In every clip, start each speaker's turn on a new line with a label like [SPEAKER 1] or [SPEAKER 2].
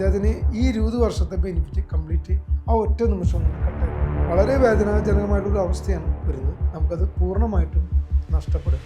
[SPEAKER 1] അദ്ദേഹത്തിന് ഈ ഇരുപത് വർഷത്തെ ബെനിഫിറ്റ് കംപ്ലീറ്റ് ആ ഒറ്റ നിമിഷം കട്ടായി. വളരെ വേദനാജനകമായിട്ടുള്ള അവസ്ഥയാണ് വരുന്നത് നമുക്കത് പൂർണമായിട്ടും നഷ്ടപ്പെടും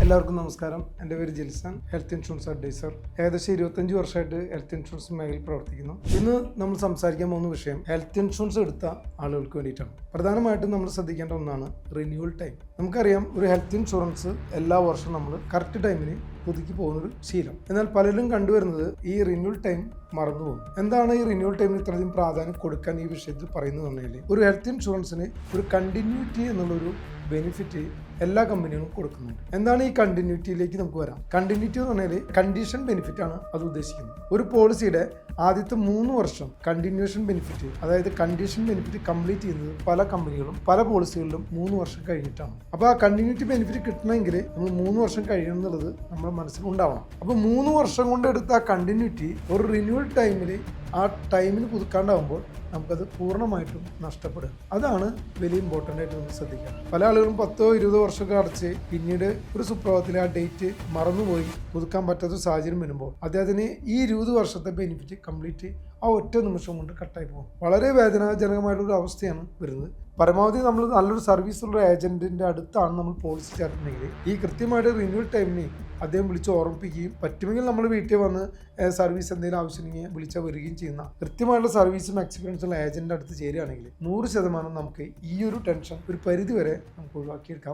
[SPEAKER 1] എല്ലാവർക്കും നമസ്കാരം. എന്റെ പേര് ജിൽസൺ ഹെൽത്ത് ഇൻഷുറൻസ് അഡ്വൈസർ ഏകദേശം ഇരുപത്തഞ്ച് വർഷമായിട്ട് ഹെൽത്ത് ഇൻഷുറൻസ് മേഖലയിൽ പ്രവർത്തിക്കുന്നു. ഇന്ന് നമ്മൾ സംസാരിക്കാൻ പോകുന്ന വിഷയം ഹെൽത്ത് ഇൻഷുറൻസ് എടുത്ത ആളുകൾക്ക് വേണ്ടിയിട്ടാണ്. പ്രധാനമായിട്ടും നമ്മൾ ശ്രദ്ധിക്കേണ്ട ഒന്നാണ് റിന്യൂവൽ ടൈം നമുക്കറിയാം ഒരു ഹെൽത്ത് ഇൻഷുറൻസ് എല്ലാ വർഷവും നമ്മൾ കറക്റ്റ് ടൈമിന് പുതുക്കി പോകുന്നൊരു ശീലം. എന്നാൽ പലരും കണ്ടുവരുന്നത് ഈ റിന്യൂവൽ ടൈം മറന്നു പോകും എന്താണ് ഈ റിന്യൂവൽ ടൈമിന് ഇത്രയധികം പ്രാധാന്യം കൊടുക്കാൻ ഈ വിഷയത്തിൽ പറയുന്നത് പറഞ്ഞാൽ ഒരു ഹെൽത്ത് ഇൻഷുറൻസിന് ഒരു കണ്ടിന്യൂറ്റി എന്നുള്ളൊരു ബെനിഫിറ്റ് എല്ലാ കമ്പനികളും കൊടുക്കുന്നുണ്ട്. എന്താണ് ഈ കണ്ടിന്യൂറ്റിയിലേക്ക് നമുക്ക് വരാം? കണ്ടിന്യൂറ്റി എന്ന് പറഞ്ഞാൽ കണ്ടീഷൻ ബെനിഫിറ്റ് ആണ് അത് ഉദ്ദേശിക്കുന്നത്. ഒരു പോളിസിയുടെ ആദ്യത്തെ മൂന്ന് വർഷം കണ്ടിന്യൂഷൻ ബെനിഫിറ്റ് അതായത് കണ്ടീഷൻ ബെനിഫിറ്റ് കംപ്ലീറ്റ് ചെയ്യുന്നത് പല കമ്പനികളും പല പോളിസികളിലും മൂന്ന് വർഷം കഴിഞ്ഞിട്ടാണ്. അപ്പോൾ ആ കണ്ടിന്യൂറ്റി ബെനിഫിറ്റ് കിട്ടണമെങ്കിൽ നമ്മൾ മൂന്ന് വർഷം കഴിയണം എന്നുള്ളത് നമ്മുടെ മനസ്സിൽ ഉണ്ടാവണം. അപ്പോൾ മൂന്ന് വർഷം കൊണ്ട് എടുത്ത ആ കണ്ടിന്യൂറ്റി ഒരു റിന്യൂവൽ ടൈമിൽ ആ ടൈമിന് പുതുക്കാണ്ടാവുമ്പോൾ നമുക്കത് പൂർണമായിട്ടും നഷ്ടപ്പെടുക അതാണ് വലിയ ഇമ്പോർട്ടന്റ് ആയിട്ട് നമുക്ക് ശ്രദ്ധിക്കാം പല ആളുകളും പത്തോ ഇരുപതോ വർഷമൊക്കെ അടച്ച് പിന്നീട് ഒരു സുപ്രഭാതത്തിൽ ആ ഡേറ്റ് മറന്നുപോയി പുതുക്കാൻ പറ്റാത്ത സാഹചര്യം വരുമ്പോൾ അദ്ദേഹത്തിന് ഈ ഇരുപത് വർഷത്തെ ബെനിഫിറ്റ് കംപ്ലീറ്റ് ആ ഒറ്റ നിമിഷം കൊണ്ട് കട്ടായി പോകും. വളരെ വേദനാജനകമായിട്ടുള്ള അവസ്ഥയാണ് വരുന്നത്. പരമാവധി നമ്മൾ നല്ലൊരു സർവീസുള്ള ഏജന്റിന്റെ അടുത്താണ് നമ്മൾ പോളിസി ചേർത്തിട്ടുണ്ടെങ്കിൽ ഈ കൃത്യമായിട്ട് റിന്യൂവൽ ടൈമിന് അദ്ദേഹം വിളിച്ച് ഓർമ്മിപ്പിക്കുകയും പറ്റുമെങ്കിൽ നമ്മൾ വീട്ടിൽ വന്ന് സർവീസ് എന്തെങ്കിലും ആവശ്യമുണ്ടെങ്കിൽ വിളിച്ചാൽ വരികയും ചെയ്യുന്ന കൃത്യമായിട്ടുള്ള സർവീസും എക്സ്പീരിയൻസുള്ള ഏജന്റിന്റെ അടുത്ത് ചേരുകയാണെങ്കിൽ നൂറ് ശതമാനം നമുക്ക് ഈ ഒരു ടെൻഷൻ ഒരു പരിധി വരെ നമുക്ക് ഒഴിവാക്കിയെടുക്കാം.